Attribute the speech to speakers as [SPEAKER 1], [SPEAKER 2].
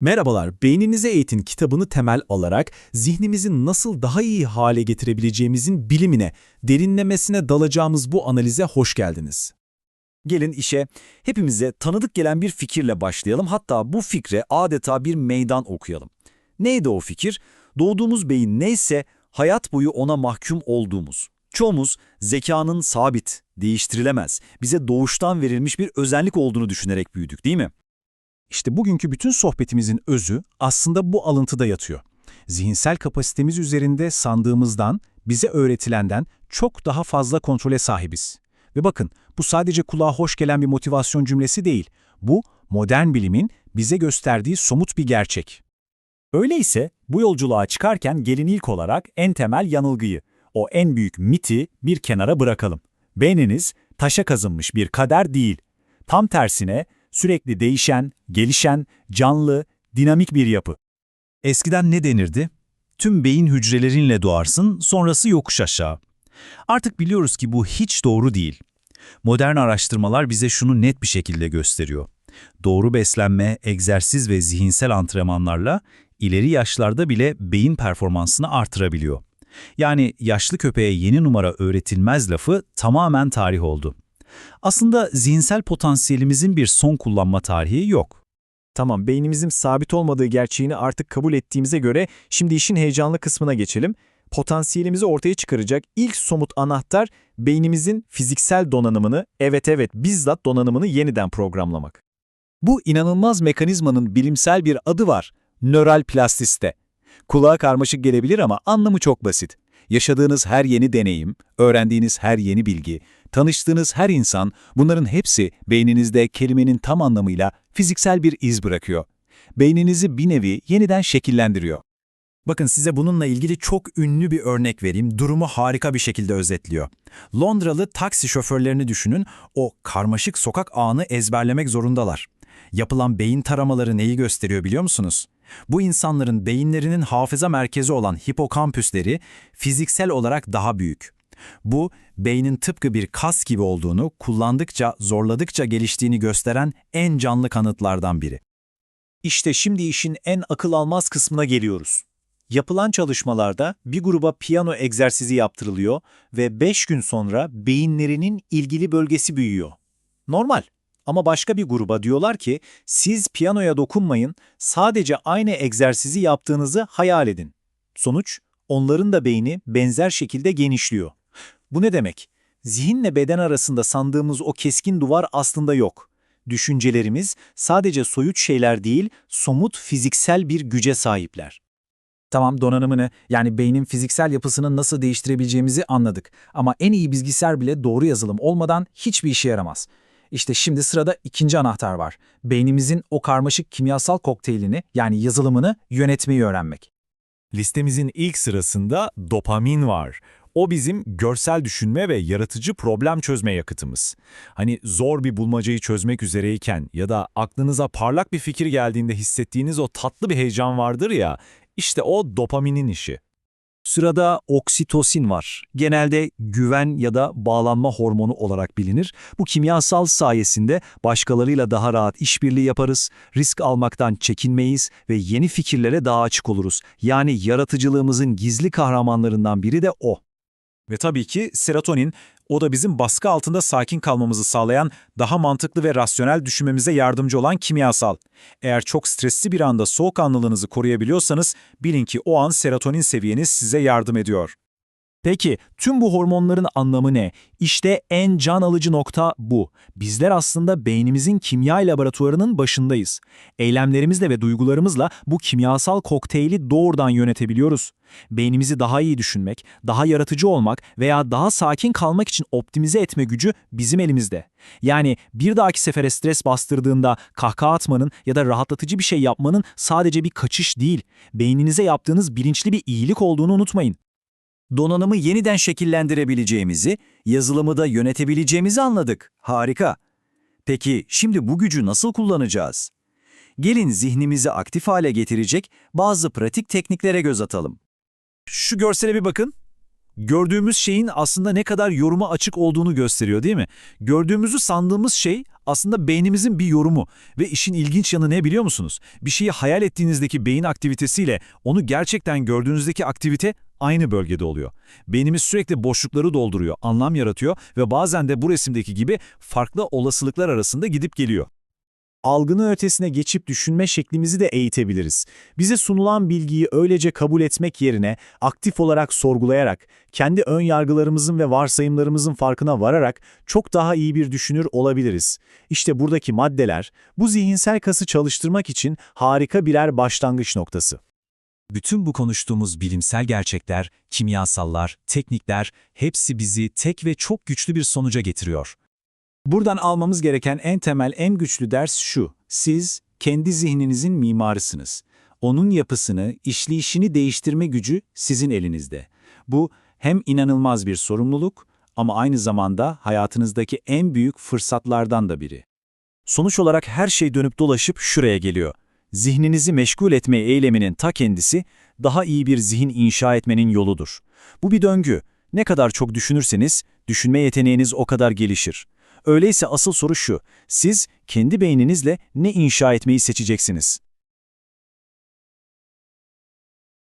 [SPEAKER 1] Merhabalar, Beyninize Eğitin kitabını temel alarak zihnimizi nasıl daha iyi hale getirebileceğimizin bilimine, derinlemesine dalacağımız bu analize hoş geldiniz.
[SPEAKER 2] Gelin işe hepimize tanıdık gelen bir fikirle başlayalım. Hatta bu fikre adeta bir meydan okuyalım. Neydi o fikir? Doğduğumuz beyin neyse hayat boyu ona mahkum olduğumuz. Çoğumuz zekanın sabit, değiştirilemez, bize doğuştan verilmiş bir özellik olduğunu düşünerek büyüdük değil mi?
[SPEAKER 1] İşte bugünkü bütün sohbetimizin özü aslında bu alıntıda yatıyor. Zihinsel kapasitemiz üzerinde sandığımızdan, bize öğretilenden çok daha fazla kontrole sahibiz. Ve bakın, bu sadece kulağa hoş gelen bir motivasyon cümlesi değil. Bu, modern bilimin bize gösterdiği somut bir gerçek.
[SPEAKER 2] Öyleyse bu yolculuğa çıkarken gelin ilk olarak en temel yanılgıyı, o en büyük miti bir kenara bırakalım. Beyniniz taşa kazınmış bir kader değil. Tam tersine sürekli değişen, gelişen, canlı, dinamik bir yapı.
[SPEAKER 3] Eskiden ne denirdi? Tüm beyin hücrelerinle doğarsın, sonrası yokuş aşağı. Artık biliyoruz ki bu hiç doğru değil. Modern araştırmalar bize şunu net bir şekilde gösteriyor. Doğru beslenme, egzersiz ve zihinsel antrenmanlarla ileri yaşlarda bile beyin performansını artırabiliyor. Yani yaşlı köpeğe yeni numara öğretilmez lafı tamamen tarih oldu. Aslında zihinsel potansiyelimizin bir son kullanma tarihi yok.
[SPEAKER 4] Tamam, beynimizin sabit olmadığı gerçeğini artık kabul ettiğimize göre şimdi işin heyecanlı kısmına geçelim. Potansiyelimizi ortaya çıkaracak ilk somut anahtar beynimizin fiziksel donanımını, evet evet bizzat donanımını yeniden programlamak.
[SPEAKER 2] Bu inanılmaz mekanizmanın bilimsel bir adı var. Nöral plastiste. Kulağa karmaşık gelebilir ama anlamı çok basit. Yaşadığınız her yeni deneyim, öğrendiğiniz her yeni bilgi, tanıştığınız her insan, bunların hepsi beyninizde kelimenin tam anlamıyla fiziksel bir iz bırakıyor. Beyninizi bir nevi yeniden şekillendiriyor. Bakın size bununla ilgili çok ünlü bir örnek vereyim. Durumu harika bir şekilde özetliyor. Londralı taksi şoförlerini düşünün, o karmaşık sokak ağını ezberlemek zorundalar. Yapılan beyin taramaları neyi gösteriyor biliyor musunuz? Bu insanların beyinlerinin hafıza merkezi olan hipokampüsleri fiziksel olarak daha büyük. Bu, beynin tıpkı bir kas gibi olduğunu, kullandıkça, zorladıkça geliştiğini gösteren en canlı kanıtlardan biri. İşte şimdi işin en akıl almaz kısmına geliyoruz. Yapılan çalışmalarda bir gruba piyano egzersizi yaptırılıyor ve 5 gün sonra beyinlerinin ilgili bölgesi büyüyor. Normal. Ama başka bir gruba diyorlar ki siz piyanoya dokunmayın, sadece aynı egzersizi yaptığınızı hayal edin. Sonuç, onların da beyni benzer şekilde genişliyor. Bu ne demek? Zihinle beden arasında sandığımız o keskin duvar aslında yok. Düşüncelerimiz sadece soyut şeyler değil, somut fiziksel bir güce sahipler.
[SPEAKER 5] Tamam donanımını yani beynin fiziksel yapısını nasıl değiştirebileceğimizi anladık. Ama en iyi bilgisayar bile doğru yazılım olmadan hiçbir işe yaramaz. İşte şimdi sırada ikinci anahtar var. Beynimizin o karmaşık kimyasal kokteylini yani yazılımını yönetmeyi öğrenmek.
[SPEAKER 6] Listemizin ilk sırasında dopamin var. O bizim görsel düşünme ve yaratıcı problem çözme yakıtımız. Hani zor bir bulmacayı çözmek üzereyken ya da aklınıza parlak bir fikir geldiğinde hissettiğiniz o tatlı bir heyecan vardır ya, işte o dopaminin işi.
[SPEAKER 2] Sırada oksitosin var. Genelde güven ya da bağlanma hormonu olarak bilinir. Bu kimyasal sayesinde başkalarıyla daha rahat işbirliği yaparız, risk almaktan çekinmeyiz ve yeni fikirlere daha açık oluruz. Yani yaratıcılığımızın gizli kahramanlarından biri de o.
[SPEAKER 6] Ve tabii ki serotonin, o da bizim baskı altında sakin kalmamızı sağlayan, daha mantıklı ve rasyonel düşünmemize yardımcı olan kimyasal. Eğer çok stresli bir anda soğukkanlılığınızı koruyabiliyorsanız, bilin ki o an serotonin seviyeniz size yardım ediyor.
[SPEAKER 2] Peki tüm bu hormonların anlamı ne? İşte en can alıcı nokta bu. Bizler aslında beynimizin kimya laboratuvarının başındayız. Eylemlerimizle ve duygularımızla bu kimyasal kokteyli doğrudan yönetebiliyoruz. Beynimizi daha iyi düşünmek, daha yaratıcı olmak veya daha sakin kalmak için optimize etme gücü bizim elimizde. Yani bir dahaki sefere stres bastırdığında kahkaha atmanın ya da rahatlatıcı bir şey yapmanın sadece bir kaçış değil, beyninize yaptığınız bilinçli bir iyilik olduğunu unutmayın donanımı yeniden şekillendirebileceğimizi, yazılımı da yönetebileceğimizi anladık. Harika. Peki şimdi bu gücü nasıl kullanacağız? Gelin zihnimizi aktif hale getirecek bazı pratik tekniklere göz atalım. Şu görsele bir bakın. Gördüğümüz şeyin aslında ne kadar yoruma açık olduğunu gösteriyor değil mi? Gördüğümüzü sandığımız şey
[SPEAKER 6] aslında beynimizin bir yorumu ve işin ilginç yanı ne biliyor musunuz? Bir şeyi hayal ettiğinizdeki beyin aktivitesiyle onu gerçekten gördüğünüzdeki aktivite aynı bölgede oluyor. Beynimiz sürekli boşlukları dolduruyor, anlam yaratıyor ve bazen de bu resimdeki gibi farklı olasılıklar arasında gidip geliyor.
[SPEAKER 4] Algının ötesine geçip düşünme şeklimizi de eğitebiliriz. Bize sunulan bilgiyi öylece kabul etmek yerine aktif olarak sorgulayarak, kendi ön yargılarımızın ve varsayımlarımızın farkına vararak çok daha iyi bir düşünür olabiliriz. İşte buradaki maddeler bu zihinsel kası çalıştırmak için harika birer başlangıç noktası.
[SPEAKER 1] Bütün bu konuştuğumuz bilimsel gerçekler, kimyasallar, teknikler hepsi bizi tek ve çok güçlü bir sonuca getiriyor.
[SPEAKER 4] Buradan almamız gereken en temel, en güçlü ders şu. Siz kendi zihninizin mimarısınız. Onun yapısını, işleyişini değiştirme gücü sizin elinizde. Bu hem inanılmaz bir sorumluluk ama aynı zamanda hayatınızdaki en büyük fırsatlardan da biri. Sonuç olarak her şey dönüp dolaşıp şuraya geliyor. Zihninizi meşgul etme eyleminin ta kendisi daha iyi bir zihin inşa etmenin yoludur. Bu bir döngü. Ne kadar çok düşünürseniz düşünme yeteneğiniz o kadar gelişir. Öyleyse asıl soru şu, siz kendi beyninizle ne inşa etmeyi seçeceksiniz?